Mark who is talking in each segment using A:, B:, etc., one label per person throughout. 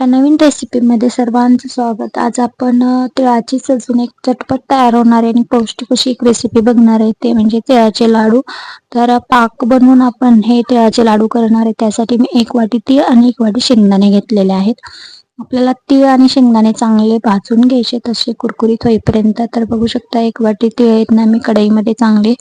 A: एका नवीन रेसिपीमध्ये सर्वांचं स्वागत. आज आपण तिळाचीच अजून एक चटपट तयार होणारी आणि पौष्टिक अशी एक रेसिपी बघणार आहे ते म्हणजे तिळाचे लाडू. तर पाक बनवून आपण हे तिळाचे लाडू करणार आहे. त्यासाठी मी एक वाटी तीळ आणि एक वाटी शेंगदाणे घेतलेले आहेत. आपल्याला तीळ आणि शेंगदाणे चांगले भाजून घ्यायचे तसे कुरकुरीत होईपर्यंत. तर बघू शकता एक वाटी तीळ आहेत ना मी कढईमध्ये चांगले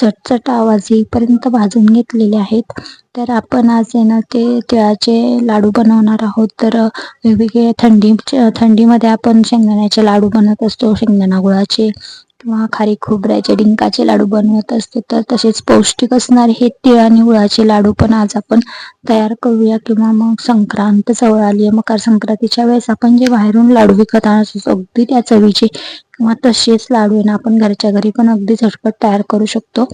A: चटचट आवाज येईपर्यंत भाजून घेतलेले आहेत. तर आपण आज आहे ना ते तिळाचे लाडू बनवणार आहोत. तर वेगवेगळे थंडी थंडीमध्ये आपण शेंगदाण्याचे लाडू बनवत असतो शेंगदाणा गुळाचे. किंवा खारी खोबऱ्याचे डिंकाचे लाडू बनवत असते तर तसेच पौष्टिक असणारे हे तिळ आणि गुळाचे लाडू पण आज आपण तयार करूया. किंवा मग संक्रांत जवळ आली आहे मकर संक्रांतीच्या वेळेस आपण जे बाहेरून लाडू विकत आणतो अगदी त्या चवीचे किंवा तसेच लाडू आहे ना आपण घरच्या घरी पण अगदी झटपट तयार करू शकतो.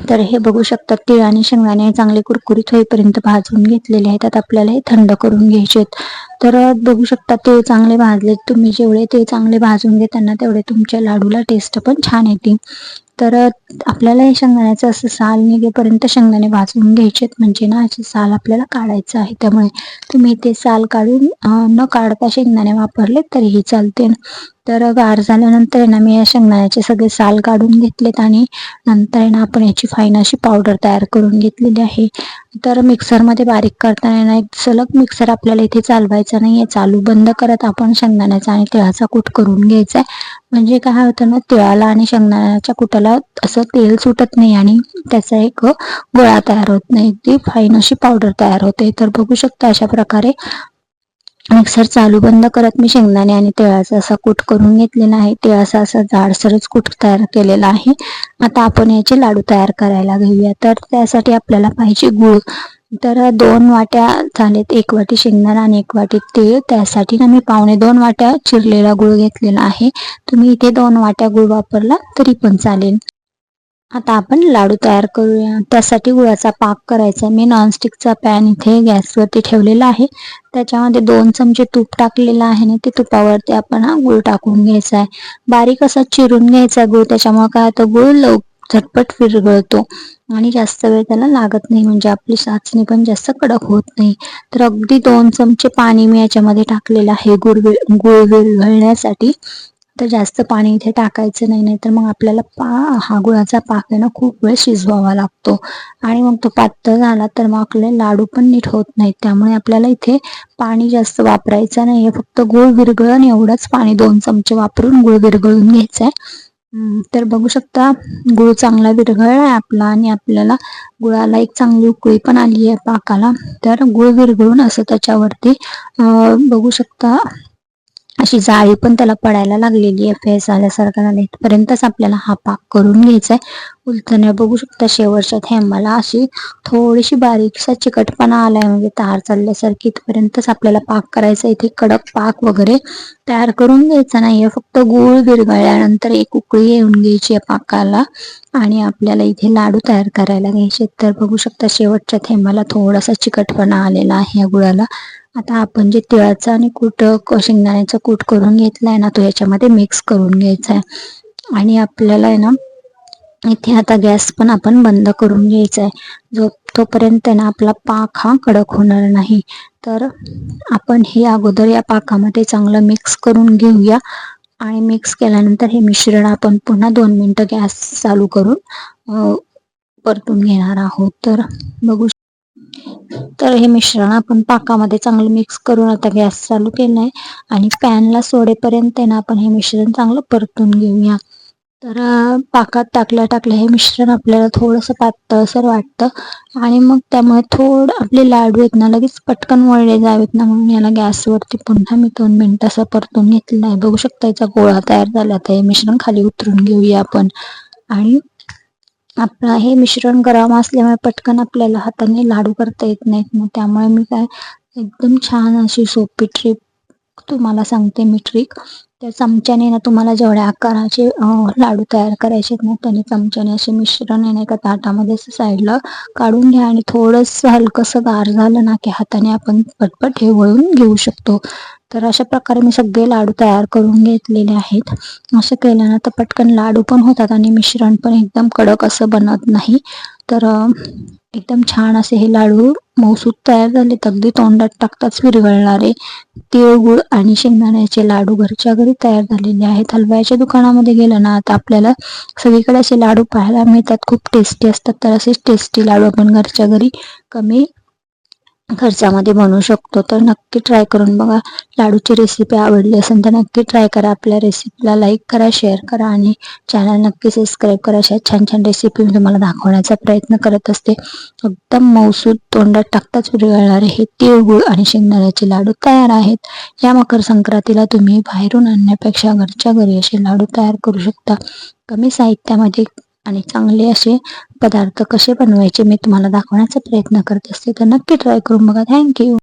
A: तर हे बघू शकता तीळ आणि शेंगदाणे चांगले कुरकुरीत होईपर्यंत भाजून घेतलेले आहेत. आता आपल्याला हे थंड करून घ्यायचे आहेत. तर बघू शकता ते चांगले भाजले तुम्ही जेवढे ते चांगले भाजून घेताना तेवढे तुमच्या लाडूला टेस्ट पण छान येते तर आपल्याला हे शेंगदाण्याचं असं साल निघेपर्यंत शेंगदाणे भाजून घ्यायचे म्हणजे ना असे साल आपल्याला काढायचं आहे. त्यामुळे तुम्ही ते साल काढून न काढता शेंगदाणे वापरले तरीही चालते तर गार झाल्यानंतर आहे ना मी या शेंगदाण्याचे सगळे साल काढून घेतलेत आणि नंतर आहे ना आपण याची फाईन अशी पावडर तयार करून घेतलेली आहे. तर मिक्सरमध्ये बारीक करताना ना एक सलग मिक्सर आपल्याला इथे चालवायचा नाही आहे चालू बंद करत आपण शेंगदाण्याचा आणि तिळाचा कूट करून घ्यायचा आहे. म्हणजे काय होतं ना तिळाला आणि शेंगदाण्याच्या कुटाला असं तेल सुटत नाही आणि त्याचा एक गोळा तयार होत नाही. ती फाईन अशी पावडर तयार होते. तर बघू शकता अशा प्रकारे मिक्सर चालू बंद करत मी शेंगदाणे आणि तिळाचा असा कूट करून घेतलेला आहे. तिळाचा असा जाडसरच कूट तयार केलेला आहे. आता आपण याचे लाडू तयार करायला घेऊया. तर त्यासाठी आपल्याला पाहिजे गुळ. तर दोन वाट्या झालेत. एक वाटी शेंगदाणा आणि एक वाटी तीळ. त्यासाठी ना मी पावणे दोन वाट्या चिरलेला गुळ घेतलेला आहे. तुम्ही इथे दोन वाट्या गुळ वापरला तरी पण चालेल. आता आपण लाडू तयार करूया. त्यासाठी गुळाचा पाक करायचा. मी नॉनस्टिकचा पॅन इथे गॅसवरती ठेवलेला आहे. त्याच्यामध्ये दोन चमचे तूप टाकलेलं आहे ना ते तुपावरती आपण हा गुळ टाकून घ्यायचा आहे. बारीक असा चिरून घ्यायचा गुळ. त्याच्यामुळे काय होतं? गुळ लव झटपट विरघळतो आणि जास्त वेळ त्याला लागत नाही. म्हणजे आपली साचणी पण जास्त कडक होत नाही. तर अगदी दोन चमचे पाणी मी याच्यामध्ये टाकलेलं आहे. गुळ गुळ विरघळण्यासाठी. तर जास्त पाणी इथे टाकायचं नाही नाही तर मग आपल्याला पा हा गुळाचा पाक आहे ना खूप वेळ शिजवावा लागतो. आणि मग तो पातळ झाला तर मग आपले लाडू पण नीट होत नाहीत. त्यामुळे आपल्याला इथे पाणी जास्त वापरायचं नाही. फक्त गुळ विरघळण एवढंच पाणी दोन चमचे वापरून गुळ विरघळून घ्यायचं आहे तर बघू शकता गुळ चांगला विरघळला आपला आणि आपल्याला गुळाला एक चांगली उकळी पण आली आहे पाकाला. तर गुळ विरघळून असं त्याच्यावरती बघू शकता अशी जाळी पण त्याला पडायला लागलेली आहे. फेस आल्यासारखा झाला इथपर्यंतच आपल्याला हा पाक करून घ्यायचा आहे उलथण्या बघू शकता शेवटच्या थेंबाला अशी थोडीशी बारीकसा चिकटपणा आलाय. म्हणजे तार चालल्यासारखी इथपर्यंतच आपल्याला पाक करायचा इथे कडक पाक वगैरे तयार करून घ्यायचा नाहीये. फक्त गुळ विरघळल्यानंतर एक उकळी येऊन घ्यायची आहे पाकाला आणि आपल्याला इथे लाडू तयार करायला घ्यायचे तर बघू शकता शेवटच्या थेंबाला थोडासा चिकटपणा आलेला आहे या गुळाला. आता आपण जे तिळाचं आणि कूट शेंगदाण्याचं कूट करून घेतला आहे ना तो याच्यामध्ये मिक्स करून घ्यायचा आहे. आणि आपल्याला आहे ना इथे आता गॅस पण आपण बंद करून घ्यायचा आहे. जो तोपर्यंत ना आपला पाक हा कडक होणार नाही. तर आपण हे अगोदर या पाकामध्ये चांगलं मिक्स करून घेऊया. आणि मिक्स केल्यानंतर हे मिश्रण आपण पुन्हा दोन मिनटं गॅस चालू करून परतून घेणार आहोत. तर बघू तर हे मिश्रण आपण पाकामध्ये चांगलं मिक्स करून आता गॅस चालू केला आहे आणि पॅनला सोडेपर्यंत ना आपण हे मिश्रण चांगलं परतून घेऊया. तर पाकात टाकल्या टाकल्या हे मिश्रण आपल्याला थोडंसं पातळसर वाटतं. आणि मग त्यामुळे थोडं आपले लाडू आहेत ना लगेच पटकन वळले जावेत ना म्हणून याला गॅसवरती पुन्हा मी दोन मिनटं असं परतून घेतलेलं आहे. बघू शकता याचा गोळा तयार झाला तर हे मिश्रण खाली उतरून घेऊया आपण. आणि आपलं हे मिश्रण गरम असल्यामुळे पटकन आपल्याला हाताने लाडू करता येत नाहीत. मग त्यामुळे मी काय एकदम छान अशी सोपी ट्रिप तुम्हाला सांगते मी ट्रिक त्या चमच्याने ना तुम्हाला जेवढ्या आकाराचे लाडू तयार करायचे आहेत ना त्याने चमच्याने असे मिश्रण आहे एका ताटामध्ये असं साईडला काढून घ्या आणि थोडंसं हलकंसं गार झालं ना की हाताने आपण पटपट हे वळून घेऊ शकतो. तर अशा प्रकारे मी सगळे लाडू तयार करून घेतलेले आहेत. असं केलं ना तर पटकन लाडू पण होतात आणि मिश्रण पण एकदम कडक असं बनत नाही. तर एकदम छान असे हे लाडू मौसूद तयार झालेत अगदी तोंडात टाकताच विरघळणारे तिळगुळ आणि शेंगदाण्याचे लाडू घरच्या घरी तयार झालेले आहेत. हलव्याच्या दुकानामध्ये गेलं ना आता आपल्याला सगळीकडे असे लाडू पाहायला मिळतात. खूप टेस्टी असतात. तर असेच टेस्टी लाडू आपण घरच्या घरी कमी खर्चामध्ये बनवू शकतो. तर नक्की ट्राय करून बघा. लाडूची रेसिपी आवडली असेल तर नक्की ट्राय करा. आपल्या रेसिपीला लाईक करा शेअर करा आणि चॅनल नक्की सबस्क्राईब करा. अशा छान छान रेसिपी मी तुम्हाला दाखवण्याचा प्रयत्न करत असते. एकदम मौसूद तोंडात टाकताच विरघळणारे हे तिळगुळ आणि शेंगदाण्याचे लाडू तयार आहेत. या मकर संक्रांतीला तुम्ही बाहेरून आणण्यापेक्षा घरच्या घरी असे लाडू तयार करू शकता. कमी साहित्यामध्ये आणि चांगले असे पदार्थ कसे बनवायचे मी तुम्हाला दाखवण्याचा प्रयत्न करत असते. तर नक्की ट्राय करून बघा. थँक्यू